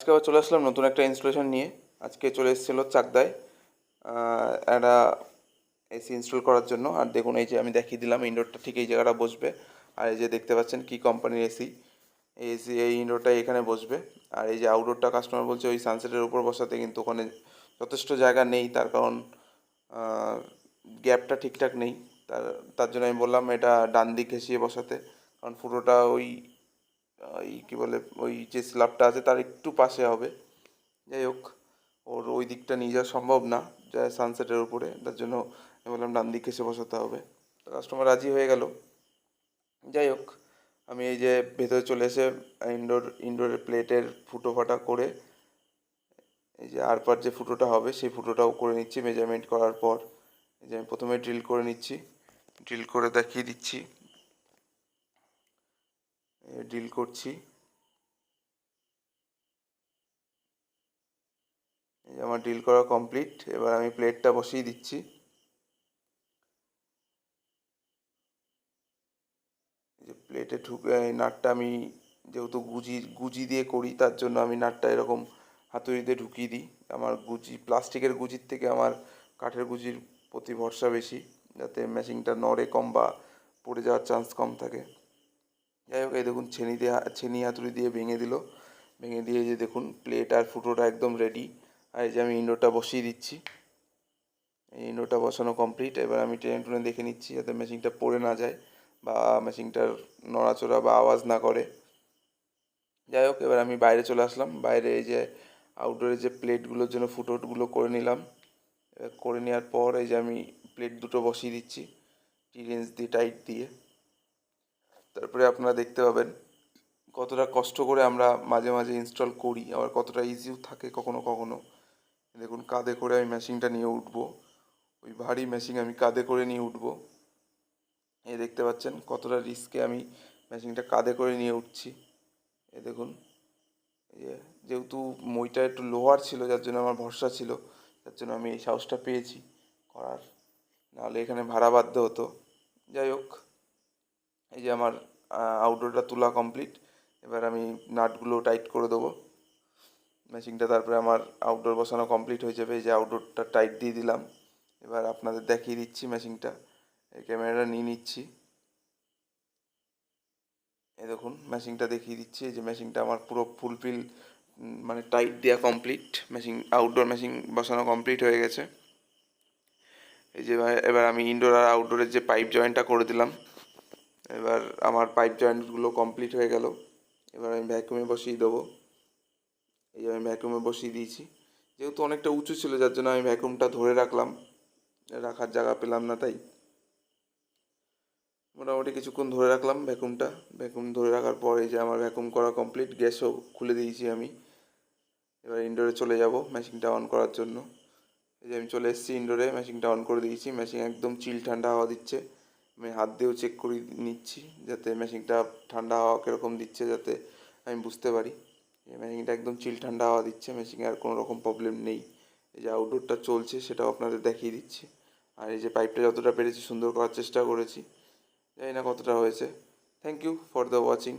আজকে আবার চলে আসলাম নতুন একটা ইনস্টলেশন নিয়ে। আজকে চলে এসেছিল চাকদায় একটা এসি ইনস্টল করার জন্য। আর দেখুন এই যে আমি দেখিয়ে দিলাম ইনডোরটা ঠিক এই জায়গাটা বসবে। আর এই যে দেখতে পাচ্ছেন কি কোম্পানির এসি এই এসি এই ইনডোরটা এখানে বসবে। আর এই যে আউটডোরটা কাস্টমার বলছে ওই সানসেটের উপর বসাতে, কিন্তু ওখানে যথেষ্ট জায়গা নেই। তার কারণ গ্যাপটা ঠিকঠাক নেই। তার তার জন্য আমি বললাম এটা ডান দিক ঘেঁষিয়ে বসাতে। কারণ ফুটোটা ওই ওই কী বলে, ওই যে স্ল্যাবটা আছে তার একটু পাশে হবে। যাই হোক, ওর ওই দিকটা নিয়ে যাওয়া সম্ভব না, যা সানসেটের উপরে, তার জন্য আমি বললাম ডান দিক এসে বসাতে হবে। কাস্টমার রাজি হয়ে গেল। যাই হোক, আমি এই যে ভেতরে চলে এসে ইনডোর ইনডোরের প্লেটের ফুটো ফাটা করে, এই যে আর পার যে ফুটোটা হবে, সেই ফুটোটাও করে নিচ্ছি মেজারমেন্ট করার পর। এই যে আমি প্রথমে ড্রিল করে নিচ্ছি। ড্রিল করে দেখিয়ে দিচ্ছি। ড্রিল করছি। আমার ড্রিল করা কমপ্লিট, এবার আমি প্লেটটা বসিয়ে দিচ্ছি। যে প্লেটে ঢুকে নাটটা আমি যেহেতু গুজি গুজি দিয়ে করি, তার জন্য আমি নাটটা এরকম হাতুড়ি দিয়ে ঢুকিয়ে দিই। আমার গুজি, প্লাস্টিকের গুজির থেকে আমার কাঠের গুজির প্রতি ভরসা বেশি, যাতে মেশিনটা নড়ে কম বা পড়ে যাওয়ার চান্স কম থাকে। যাই হোক এই দেখুন ছেনি দিয়ে, ছেনি হাতুড়ি দিয়ে ভেঙে দিল। ভেঙে দিয়ে যে দেখুন প্লেট আর ফুটোটা একদম রেডি আর এই যে আমি ইন্ডোরটা বসিয়ে দিচ্ছি। এই ইন্ডোরটা বসানো কমপ্লিট এবার আমি টেনে টুনে দেখে নিচ্ছি যাতে মেশিনটা পড়ে না যায় বা মেশিনটার নড়াচড়া বা আওয়াজ না করে। যাই হোক এবার আমি বাইরে চলে আসলাম। বাইরে এই যে আউটডোরে যে প্লেটগুলোর জন্য ফুটোটগুলো করে নিলাম। করে নেওয়ার পর এই যে আমি প্লেট দুটো বসিয়ে দিচ্ছি। টি রেঞ্জ দিয়ে টাইট দিয়ে। তারপরে আপনারা দেখতে পাবেন কতটা কষ্ট করে আমরা মাঝে মাঝে ইনস্টল করি, আবার কতটা ইজিও থাকে কখনো কখনো। দেখুন, কাঁধে করে আমি মেশিনটা নিয়ে উঠবো। ওই ভারী মেশিন আমি কাঁধে করে নিয়ে উঠবো। এ দেখতে পাচ্ছেন কতটা রিস্কে আমি মেশিনটা কাঁধে করে নিয়ে উঠছি। এ দেখুন যেহেতু মইটা একটু লোহার ছিল, যার জন্য আমার ভরসা ছিল যার জন্য আমি এই সাহসটা পেয়েছি করার। নাহলে এখানে ভাড়া বাধ্য হতো। যাই হোক এই যে আমার আউটডোরটা তোলা কমপ্লিট এবার আমি নাটগুলো টাইট করে দেবো। মেশিনটা তারপরে আমার আউটডোর বসানো কমপ্লিট হয়ে যাবে, এই যে আউটডোরটা টাইট দিয়ে দিলাম। এবার আপনাদের দেখিয়ে দিচ্ছি মেশিনটা এই ক্যামেরাটা নিয়ে নিচ্ছি। এই দেখুন মেশিনটা দেখিয়ে দিচ্ছি। এই যে মেশিনটা আমার পুরো ফুলফিল মানে টাইট দেওয়া কমপ্লিট মেশিন আউটডোর মেশিন বসানো কমপ্লিট হয়ে গেছে। এই যে এবার আমি ইনডোর আর আউটডোরের যে পাইপ জয়েন্টটা করে দিলাম এবার আমার পাইপ জয়েন্টগুলো কমপ্লিট হয়ে গেল। এবার আমি ভ্যাকুমে বসিয়ে দেবো। এই আমি ভ্যাকুমে বসিয়ে দিয়েছি। যেহেতু অনেকটা উঁচু ছিল, যার জন্য আমি ভ্যাকুমটা ধরে রাখলাম। রাখার জায়গা পেলাম না তাই। মোটামুটি কিছুক্ষণ ধরে রাখলাম ভ্যাকুমটা ভ্যাকুম ধরে রাখার পর এই যে আমার ভ্যাকুম করা কমপ্লিট গ্যাসও খুলে দিয়েছি আমি। এবার ইনডোরে চলে যাব মেশিনটা অন করার জন্য। এই যে আমি চলে এসেছি ইনডোরে মেশিনটা অন করে দিয়েছি। মেশিন একদম চিল ঠান্ডা হাওয়া দিচ্ছে। আমি হাত দিয়েও চেক করে, নিচ্ছি, যাতে মেশিনটা ঠান্ডা হাওয়া কীরকম দিচ্ছে যাতে আমি বুঝতে পারি। মেশিনটা একদম চিল ঠান্ডা হাওয়া দিচ্ছে মেশিনে আর কোনো রকম প্রবলেম নেই। এই যে আউটডোরটা চলছে, সেটাও আপনাদের দেখিয়ে দিচ্ছি। আর এই যে পাইপটা যতটা পেরেছি সুন্দর করার চেষ্টা করেছি। জানি না কতটা হয়েছে। Thank you for the watching